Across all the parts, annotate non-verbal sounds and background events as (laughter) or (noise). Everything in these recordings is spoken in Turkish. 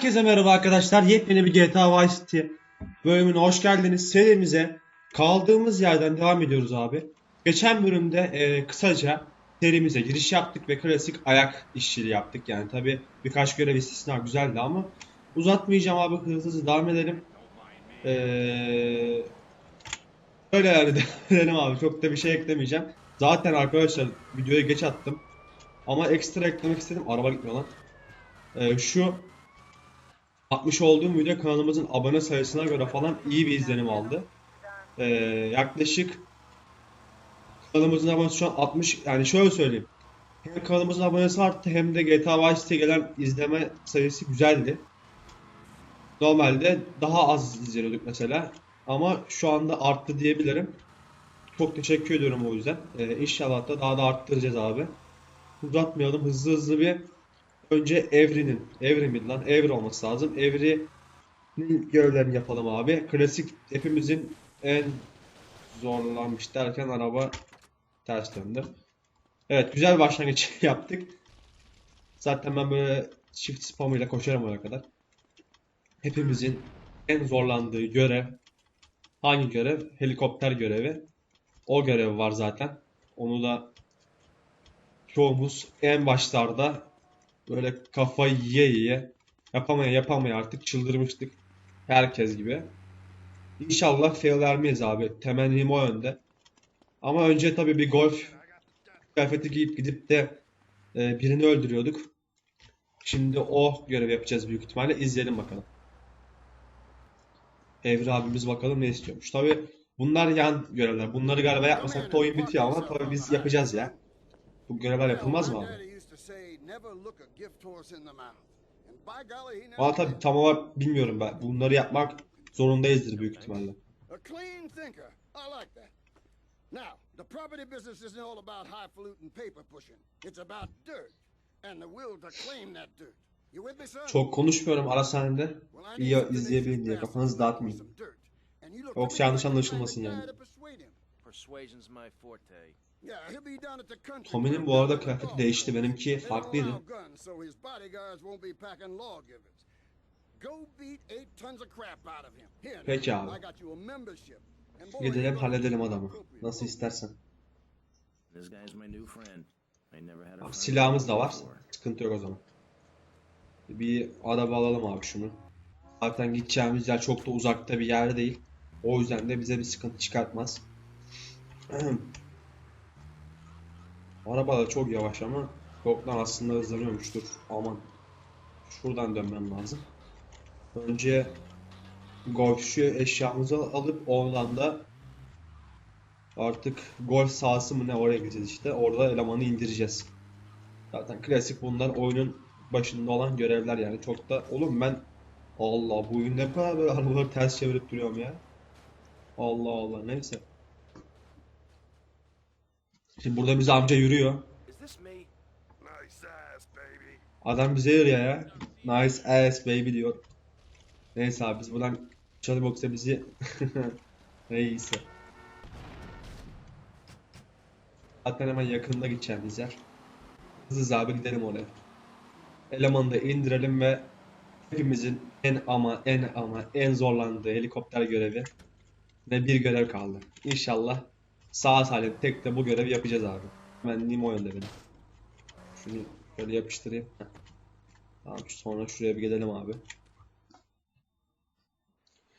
Herkese merhaba arkadaşlar. Yepyeni bir GTA Vice City bölümüne hoş geldiniz. Serimize kaldığımız yerden devam ediyoruz abi. Geçen bölümde e, kısaca serimize giriş yaptık ve klasik ayak işçiliği yaptık. Yani tabi birkaç görev istisna güzeldi ama uzatmayacağım abi hızlı hızlı devam edelim. Eee Öyle yani (laughs) devam edelim abi. Çok da bir şey eklemeyeceğim. Zaten arkadaşlar videoya geç attım. Ama ekstra eklemek istedim. Araba gitmiyor lan. Ee, şu atmış olduğum video kanalımızın abone sayısına göre falan iyi bir izlenim aldı. Ee, yaklaşık kanalımızın abonesi şu an 60 yani şöyle söyleyeyim. Hem kanalımızın abonesi arttı hem de GTA Vice City'ye gelen izleme sayısı güzeldi. Normalde daha az izliyorduk mesela. Ama şu anda arttı diyebilirim. Çok teşekkür ediyorum o yüzden. Ee, inşallah da daha da arttıracağız abi. Uzatmayalım hızlı hızlı bir önce Evri'nin Evri miydi lan? Evri olması lazım. Evri'nin görevlerini yapalım abi. Klasik hepimizin en zorlanmış derken araba ters döndü. Evet güzel başlangıç (laughs) yaptık. Zaten ben böyle shift spam ile koşarım oraya kadar. Hepimizin en zorlandığı görev hangi görev? Helikopter görevi. O görev var zaten. Onu da çoğumuz en başlarda böyle kafayı yiye yiye yapamaya yapamaya artık çıldırmıştık. Herkes gibi. İnşallah fail vermeyiz abi. Temennim o yönde. Ama önce tabii bir golf kıyafeti giyip gidip de e, birini öldürüyorduk. Şimdi o görevi yapacağız büyük ihtimalle. İzleyelim bakalım. Evri abimiz bakalım ne istiyormuş. Tabii bunlar yan görevler. Bunları galiba yapmasak da oyun bitiyor ama tabii biz yapacağız ya. Bu görevler yapılmaz mı abi? Valla tabii tam olarak bilmiyorum ben. Bunları yapmak zorundayızdır büyük ihtimalle. A clean thinker. I like that. Now, the property business isn't all about highfalutin paper pushing. It's about dirt and the will to claim that dirt. You with me, son? Çok konuşmuyorum ara sahnede. İyi izleyebilin diye kafanızı dağıtmayın. some dirt. And you look Yoksa yanlış anlaşılmasın yani. Guy to persuade him. Persuasion's my forte. Yeah, he'll be down at the country Tommy'nin bu arada kıyafeti değişti. Benimki farklıydı. allow guns, so his bodyguards won't be packing lawgivers. Go beat eight tons of crap out of him. Here, Peki abi. I got you a membership. And boy, Gidelim halledelim adamı. Nasıl istersen. This guy's my new friend. I never had a Abi friend silahımız da var. Sıkıntı yok o zaman. Bir araba alalım abi şunu. Zaten gideceğimiz yer çok da uzakta bir yer değil. O yüzden de bize bir sıkıntı çıkartmaz. (clears throat) Araba da çok yavaş ama yoktan aslında hızlanıyormuştur. Aman. Şuradan dönmem lazım. Önce golfçü eşyamızı alıp oradan da artık golf sahası mı ne oraya gideceğiz işte. Orada elemanı indireceğiz. Zaten klasik bunlar oyunun başında olan görevler yani çok da oğlum ben Allah bu oyun ne kadar böyle arabaları ters çevirip duruyorum ya. Allah Allah neyse. Şimdi burada bize amca yürüyor. Adam bize yürüyor ya. Nice ass baby diyor. Neyse abi biz buradan Charlie Box'a bizi (laughs) neyse. Zaten hemen yakında gideceğimiz yer. Hızlı abi gidelim oraya. Elemanı da indirelim ve hepimizin en ama en ama en zorlandığı helikopter görevi ve bir görev kaldı. İnşallah sağ salim tek de bu görevi yapacağız abi. Hemen Nemo benim. Şunu şöyle yapıştırayım. Tamam sonra şuraya bir gidelim abi.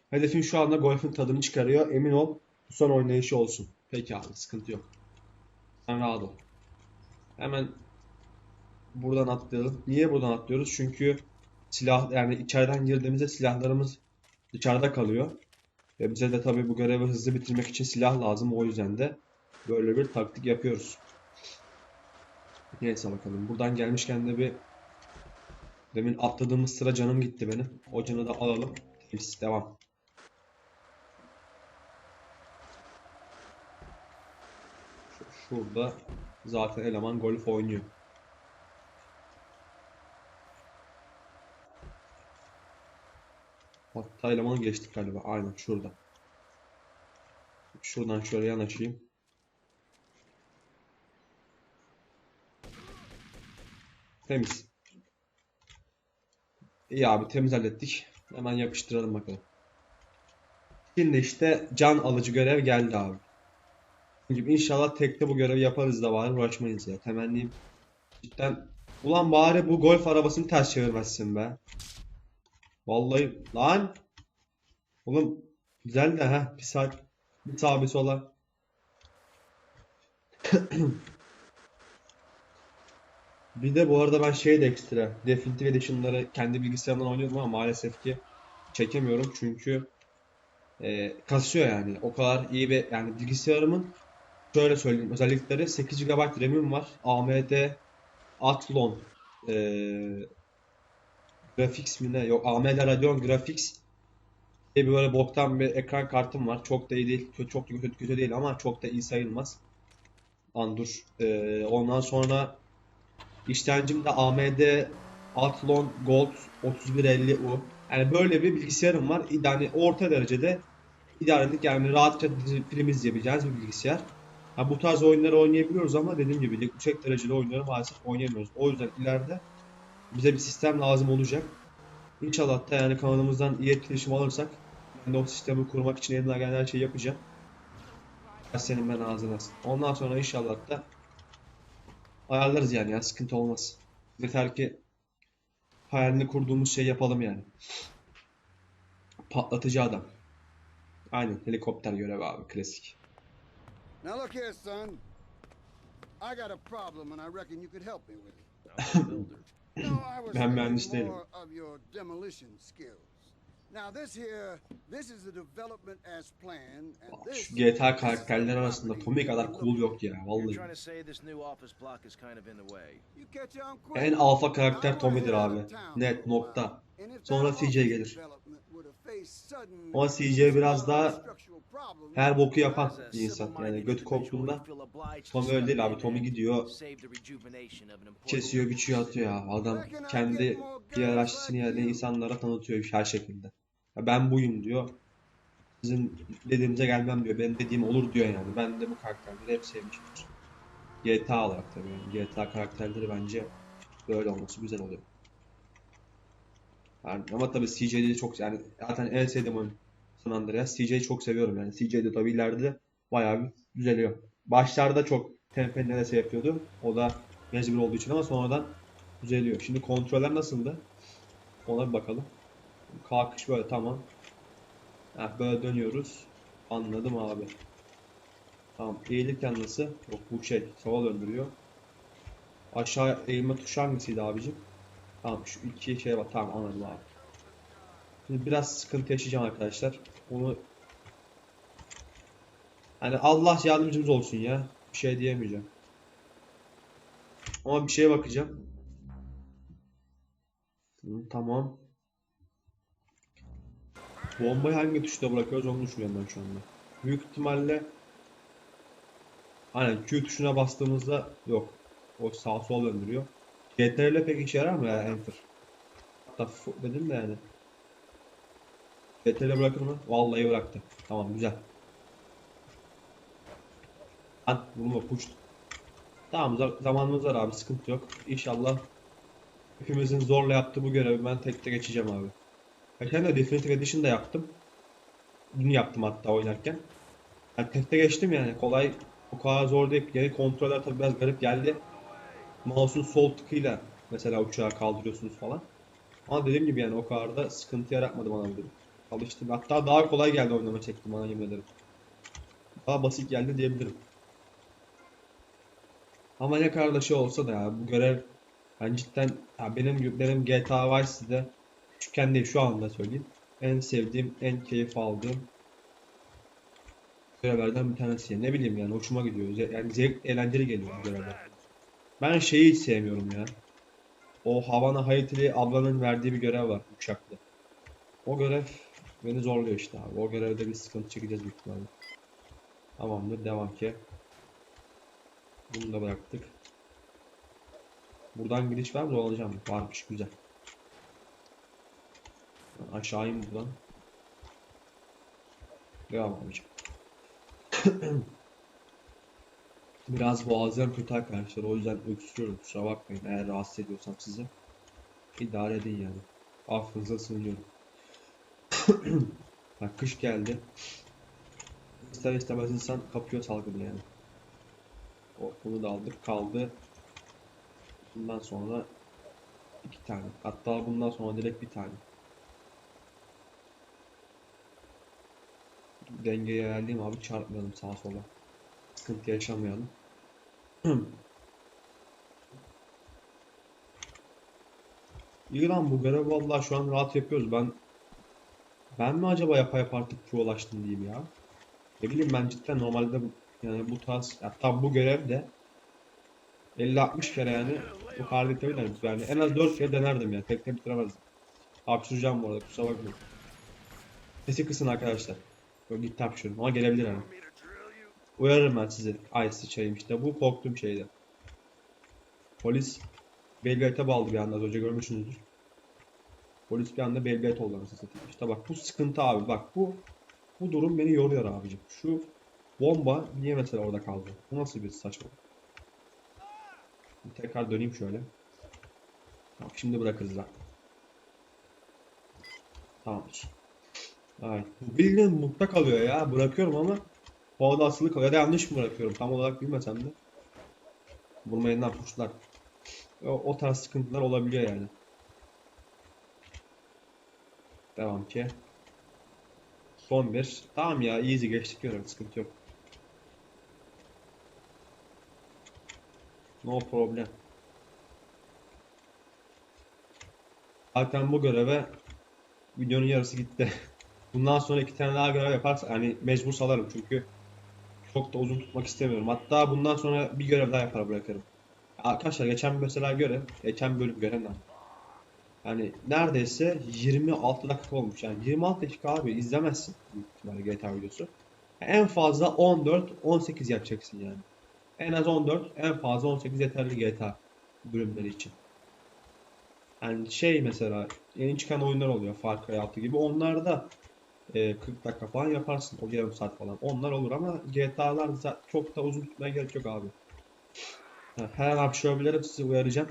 Hedefin şu anda golfün tadını çıkarıyor. Emin ol son oynayışı olsun. Peki abi sıkıntı yok. Sen rahat ol. Hemen buradan atlayalım. Niye buradan atlıyoruz? Çünkü silah yani içeriden girdiğimizde silahlarımız dışarıda kalıyor. Ve bize de tabii bu görevi hızlı bitirmek için silah lazım. O yüzden de böyle bir taktik yapıyoruz. Neyse bakalım. Buradan gelmişken de bir demin atladığımız sıra canım gitti benim. O canı da alalım. Temiz. Devam. Şu- Şurada zaten eleman golf oynuyor. Hatta elemanı geçtik galiba. Aynen şurada. Şuradan şöyle yanaşayım. Temiz. İyi abi temiz hallettik. Hemen yapıştıralım bakalım. Şimdi işte can alıcı görev geldi abi. Gibi inşallah tekte bu görevi yaparız da bari uğraşmayız ya. Temennim cidden. Ulan bari bu golf arabasını ters çevirmezsin be. Vallahi lan. Oğlum güzel de ha bir saat bir sağa bir sola. (clears throat) Bir de bu arada ben şey de ekstra Definitive Edition'ları kendi bilgisayarımdan oynuyorum ama maalesef ki çekemiyorum çünkü e, kasıyor yani. O kadar iyi ve yani bilgisayarımın şöyle söyleyeyim özellikleri 8 GB RAM'im var. AMD Athlon e, Graphics mi ne? Yok AMD Radeon Graphics diye bir böyle boktan bir ekran kartım var. Çok da iyi değil. Kötü, çok da kötü, kötü değil ama çok da iyi sayılmaz. Lan dur. E, ondan sonra işlemcim de AMD Athlon Gold 3150U. Yani böyle bir bilgisayarım var. Yani orta derecede idarelik yani rahatça film izleyebileceğiniz bir bilgisayar. Ha, bu tarz oyunları oynayabiliyoruz ama dediğim gibi yüksek dereceli oyunları maalesef oynayamıyoruz. O yüzden ileride bize bir sistem lazım olacak. İnşallah da yani kanalımızdan iyi etkileşim alırsak ben de o sistemi kurmak için elimden gelen her şeyi yapacağım. Senin ben ağzına. Ondan sonra inşallah da ayarlarız yani ya sıkıntı olmaz. Yeter ki hayalini kurduğumuz şey yapalım yani. Patlatıcı adam. Aynen helikopter görevi abi klasik. Now look here, son. I got a problem, and I reckon you could help me with it. Ben mühendis değilim. Şu GTA this is karakterleri the arasında Tommy kadar cool yok ya vallahi. En alfa karakter Tommy'dir abi. Net while. nokta. Sonra CJ gelir. Ama CJ biraz daha Her boku yapan bir insan. Yani individual, koptuğunda you feel obliged to Tommy öyle değil abi. Tommy gidiyor kesiyor biçiyor atıyor ya. Adam kendi diğer aşçısını yani insanlara tanıtıyor her şekilde. Ya ben buyum diyor. Sizin dediğinize gelmem diyor. Benim dediğim olur diyor yani. Ben de bu karakterleri hep sevmişimdir. GTA olarak tabii yani. GTA karakterleri bence böyle olması güzel oluyor. Yani ama tabii CJ'de çok yani zaten en sevdiğim oyun San Andreas. CJ'yi çok seviyorum yani. CJ'de tabii ileride bayağı bir düzeliyor. Başlarda çok tempeline şey yapıyordu. O da mecbur olduğu için ama sonradan düzeliyor. Şimdi kontroller nasıldı? Ona bir bakalım. Kalkış böyle tamam. Heh, böyle dönüyoruz. Anladım abi. Tamam. Eğilirken nasıl? Yok bu şey. Sola döndürüyor. Aşağı eğilme tuşu hangisiydi abicim? Tamam şu iki şeye bak. Tamam anladım abi. Şimdi biraz sıkıntı yaşayacağım arkadaşlar. Onu Hani Allah yardımcımız olsun ya. Bir şey diyemeyeceğim. Ama bir şeye bakacağım. Tamam. Bombayı hangi tuşta bırakıyoruz onu düşünüyorum ben şu anda. Büyük ihtimalle Aynen Q tuşuna bastığımızda yok. O sağ sol döndürüyor. CTRL pek işe yarar mı ya Enter? Hatta f- dedim de yani. CTRL bırakır mı? Vallahi bıraktı. Tamam güzel. Lan bunu push. Tamam za- zamanımız var abi sıkıntı yok. İnşallah hepimizin zorla yaptığı bu görevi ben tek tek geçeceğim abi. Geçen de Definitive Edition'da yaptım. Dün yaptım hatta oynarken. Yani tek tek geçtim yani kolay o kadar zor değil. Yeni kontroller tabii biraz garip geldi. Mouse'un sol tıkıyla mesela uçağı kaldırıyorsunuz falan. Ama dediğim gibi yani o kadar da sıkıntı yaratmadı bana durum. Alıştım. Hatta daha kolay geldi oynama çektim bana yemin ederim. Daha basit geldi diyebilirim. Ama ne kadar da şey olsa da ya bu görev ben cidden ya benim benim GTA Vice City'de küçükken değil şu anda söyleyeyim. En sevdiğim, en keyif aldığım görevlerden bir tanesi. Ne bileyim yani hoşuma gidiyor. Yani zevk, eğlenceli geliyor görevler. Ben şeyi hiç sevmiyorum ya. O Havana Haiti'li ablanın verdiği bir görev var uçakta. O görev beni zorluyor işte abi. O görevde bir sıkıntı çekeceğiz büyük ihtimalle. Tamamdır devam ki. Bunu da bıraktık. Buradan gidiş var mı? Dolanacağım mı? Varmış güzel. Aşağı in buradan. Devam abicim. (clears throat) Biraz boğazlarım kötü arkadaşlar. O yüzden öksürüyorum. Kusura bakmayın. Eğer rahatsız ediyorsam sizi. idare edin yani. Affınıza sığınıyorum. (coughs) Bak kış geldi. İster istemez insan kapıyor salgını yani. O, bunu da aldık. Kaldı. Bundan sonra iki tane. Hatta bundan sonra direkt bir tane. Dengeyi ayarlayayım abi. Çarpmayalım sağa sola. Sıkıntı yaşamayalım. İyi lan bu görev vallahi şu an rahat yapıyoruz. Ben ben mi acaba yapa yapa artık pro'laştım diyeyim ya. Ne bileyim ben cidden normalde yani bu tarz hatta bu görev de 50-60 kere yani bu kadar bitirebilirim. Yani en az 4 kere denerdim ya. Tek tek bitiremezdim. Hapşıracağım bu arada kusura bakmayın. Sesi kısın arkadaşlar. Böyle gitti hapşırıyorum ama gelebilir hani. Uyarırım ben sizi. Ay sıçayım işte bu korktuğum şeydi. Polis Belgrade'e bağlı bir anda az önce görmüşsünüzdür. Polis bir anda Belgrade oldu anasını. İşte bak bu sıkıntı abi bak bu bu durum beni yoruyor abicim. Şu bomba niye mesela orada kaldı? Bu nasıl bir saçma? Bir tekrar döneyim şöyle. Tamam şimdi bırakırız lan. Tamamdır. Ay, bildiğin mutlu kalıyor ya. Bırakıyorum ama havada asılı kalıyor. Ya yanlış mı bırakıyorum? Tam olarak bilmesem de. Vurmayından kuşlar. O, o tarz sıkıntılar olabiliyor yani. Devam ki. Son bir. Tamam ya easy geçtik görev sıkıntı yok. No problem. Zaten bu göreve videonun yarısı gitti. (laughs) Bundan sonra iki tane daha görev yaparsa hani mecbur salarım çünkü çok da uzun tutmak istemiyorum. Hatta bundan sonra bir görev daha yapar bırakırım. Arkadaşlar geçen mesela görev, geçen bölüm görev lan. Yani neredeyse 26 dakika olmuş. Yani 26 dakika abi izlemezsin ihtimalle GTA videosu. En fazla 14-18 yapacaksın yani. En az 14, en fazla 18 yeterli GTA bölümleri için. Yani şey mesela yeni çıkan oyunlar oluyor Far Cry 6 gibi. Onlarda e, 40 dakika falan yaparsın. O yarım saat falan. Onlar olur ama GTA'lar çok da uzun tutmaya gerek yok abi. Her an hapşırabilirim sizi uyaracağım.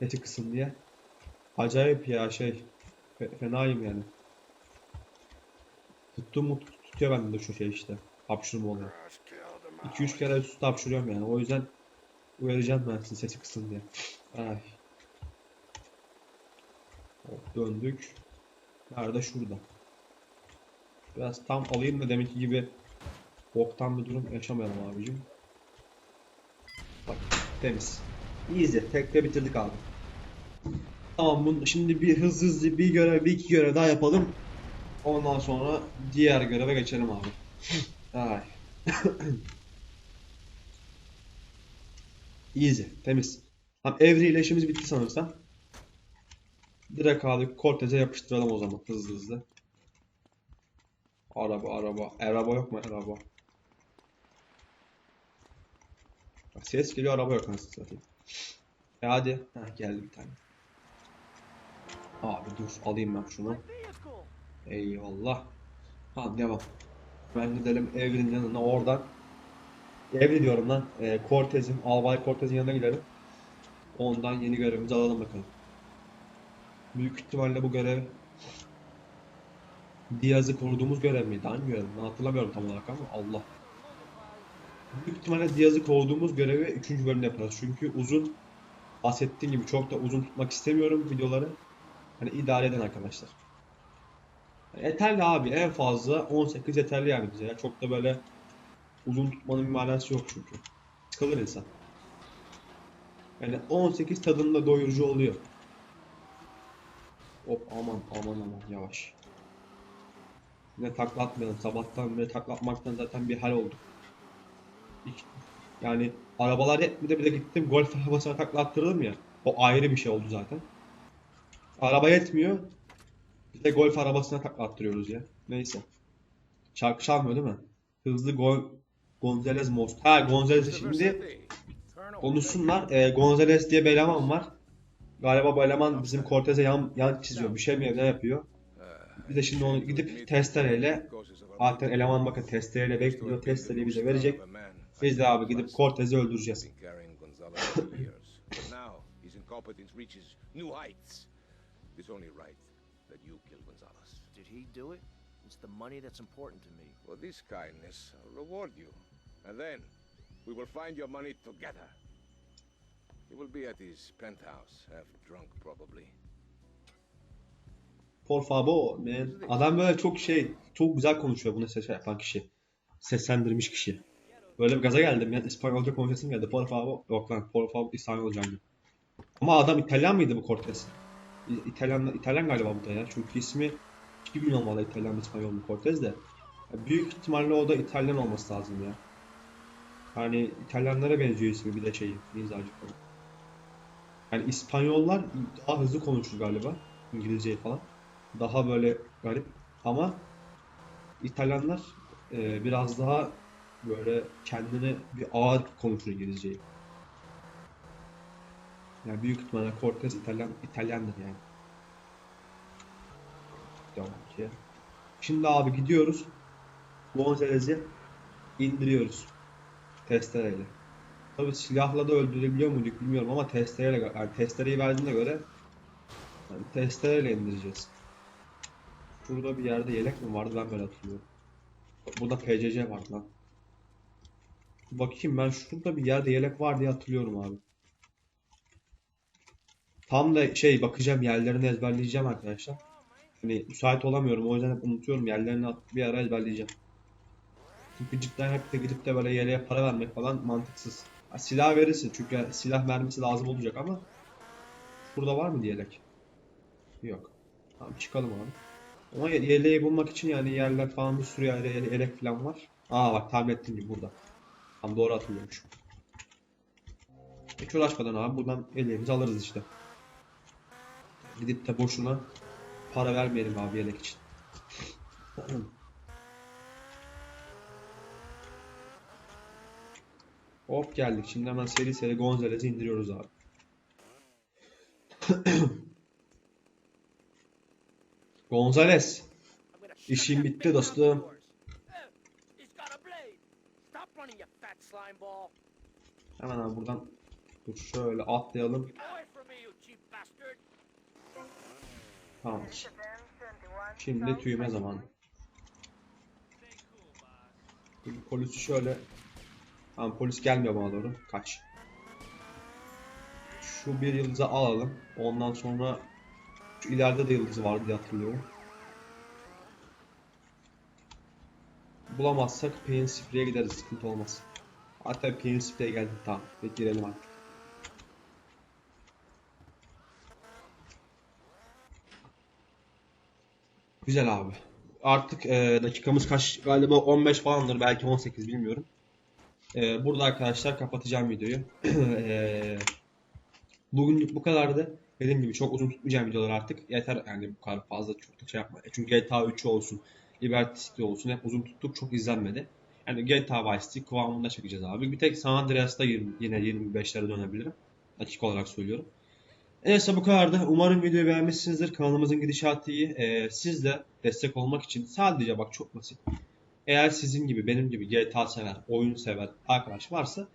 Neti kısın diye. Acayip ya şey. Fe- fenayım yani. Tuttuğum mu tut- tutuyor bende de şu şey işte. Hapşırma oluyor. 2-3 kere üst üste hapşırıyorum yani. O yüzden uyaracağım ben sizi sesi kısın diye. Ay. Hop, döndük. Nerede? Şurada. Biraz tam alayım da deminki gibi boktan bir durum yaşamayalım abicim. Bak temiz. Easy. Tekte bitirdik abi. Tamam bunu şimdi bir hızlı hızlı bir görev bir iki görev daha yapalım. Ondan sonra diğer göreve geçelim abi. Ay. (laughs) Easy. Temiz. Tamam Evri ile bitti sanırsam. Direkt abi Cortez'e yapıştıralım o zaman hızlı hızlı. Araba araba. Araba yok mu araba? Ses geliyor araba yok anasını satayım. E hadi. Heh, geldi bir tane. Abi dur alayım ben şunu. Eyvallah. Hadi devam. Ben gidelim Evrin'in yanına oradan. Evri diyorum lan. E, Cortez'in, Albay Cortez'in yanına gidelim. Ondan yeni görevimizi alalım bakalım. Büyük ihtimalle bu görev Diaz'ı koruduğumuz görev miydi? Hangi görev? Ben hatırlamıyorum tam olarak ama Allah. Büyük ihtimalle Diaz'ı koruduğumuz görevi 3. bölümde yaparız. Çünkü uzun bahsettiğim gibi çok da uzun tutmak istemiyorum videoları. Hani idare edin arkadaşlar. Yeterli abi en fazla 18 yeterli yani bize ya. Çok da böyle uzun tutmanın bir manası yok çünkü. Sıkılır insan. Yani 18 tadında doyurucu oluyor. Hop aman aman aman yavaş. Yine takla atmayalım. Sabahtan beri takla zaten bir hal olduk. Yani arabalar yetmedi bir de gittim golf arabasına takla attırdım ya. O ayrı bir şey oldu zaten. Araba yetmiyor. Bir de golf arabasına takla attırıyoruz ya. Neyse. Şarkı çalmıyor değil mi? Hızlı Gon Gonzales Most. Ha Gonzales şimdi konuşsunlar. Ee, Gonzales diye bir eleman var. Galiba bu eleman bizim Cortez'e yan, yan çiziyor. Bir şey mi ne yapıyor? Bir de şimdi onu gidip testereyle zaten eleman bakın testereyle bekliyor. Testereyi bize verecek. Biz de abi gidip Cortez'i öldüreceğiz. Did he do it? It's the money that's important to me. For this kindness, I'll reward you. And then we will find your money together. He will be at his penthouse, half drunk probably. Por favor man. Adam böyle çok şey, çok güzel konuşuyor bunu ses yapan kişi. Seslendirmiş kişi. Böyle bir gaza geldim ya. İspanyolca konuşasım geldi. Por favor. Yok lan. Por favor İspanyolca. Ama adam İtalyan mıydı bu Cortez? İtalyan, İtalyan galiba bu da ya. Çünkü ismi hiçbir bilmiyorum valla İtalyan mı İspanyol mu Cortez de. Ya büyük ihtimalle o da İtalyan olması lazım ya. Yani İtalyanlara benziyor ismi bir de şeyi. Mizacı falan. Yani İspanyollar daha hızlı konuşur galiba. İngilizceyi falan. Daha böyle garip. Ama İtalyanlar e, biraz daha böyle kendine bir ağır konuşur İngilizceyi. Yani büyük ihtimalle Cortez İtalyan İtalyandır yani. Devam ki. Şimdi abi gidiyoruz. Gonzalez'i indiriyoruz. Testereyle. Tabii silahla da öldürebiliyor muyduk bilmiyorum ama testereyle yani testereyi verdiğine göre yani testereyle indireceğiz. Şurada bir yerde yelek mi vardı ben böyle hatırlıyorum. Burada PCC vardı lan. Bakayım ben şurada bir yerde yelek var diye hatırlıyorum abi. Tam da şey bakacağım yerlerini ezberleyeceğim arkadaşlar. Hani müsait olamıyorum o yüzden hep unutuyorum yerlerini bir ara ezberleyeceğim. Çünkü cidden hep de gidip de böyle yeleğe para vermek falan mantıksız. Silah verirsin çünkü silah mermisi lazım olacak ama Burada var mı yelek? Yok. Tamam çıkalım abi. Ama ye- yeleği bulmak için yani yerler falan bir sürü yerde yele- yelek falan var. Aa bak tahmin ettiğim gibi burada. Tam doğru hatırlıyormuşum. Hiç uğraşmadan abi buradan yeleğimizi alırız işte. Gidip de boşuna para vermeyelim abi yelek için. (clears throat) Hop geldik. Şimdi hemen seri seri Gonzalez'i indiriyoruz abi. (clears throat) Gonzales. İşin bitti dostum. Hemen abi buradan dur şöyle atlayalım. Away from me, you cheap bastard. Tamam. Şimdi tüyme zamanı. Dur, Polisi şöyle. Tamam polis gelmiyor bana doğru. Kaç. Şu bir yıldızı alalım. Ondan sonra şu ileride de yıldız vardı diye hatırlıyorum. Bulamazsak Pain Spray'e gideriz. Sıkıntı olmaz. Hatta Pain Spray'e geldik tamam. Ve girelim artık. Güzel abi. Artık e, dakikamız kaç? Galiba 15 falandır. Belki 18 bilmiyorum. E, burada arkadaşlar kapatacağım videoyu. (clears throat) e, bugünlük bu kadardı. Dediğim gibi çok uzun tutmayacağım videolar artık. Yeter yani bu kadar fazla çok da şey yapma. Çünkü GTA 3 olsun, Liberty City olsun hep uzun tuttuk çok izlenmedi. Yani GTA Vice City kıvamında çekeceğiz abi. Bir tek San Andreas'ta yine 25'lere dönebilirim. Dakika olarak söylüyorum. Neyse bu kadardı. Umarım videoyu beğenmişsinizdir. Kanalımızın gidişatı iyi. Ee, siz de destek olmak için sadece bak çok basit. Eğer sizin gibi benim gibi GTA sever, oyun sever arkadaş varsa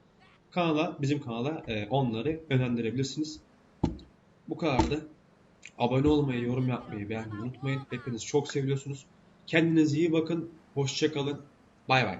kanala, bizim kanala e, onları yönlendirebilirsiniz. Bu kadardı. Abone olmayı, yorum yapmayı, beğenmeyi unutmayın. Hepiniz çok seviyorsunuz. Kendinize iyi bakın. Hoşça kalın. Bay bay.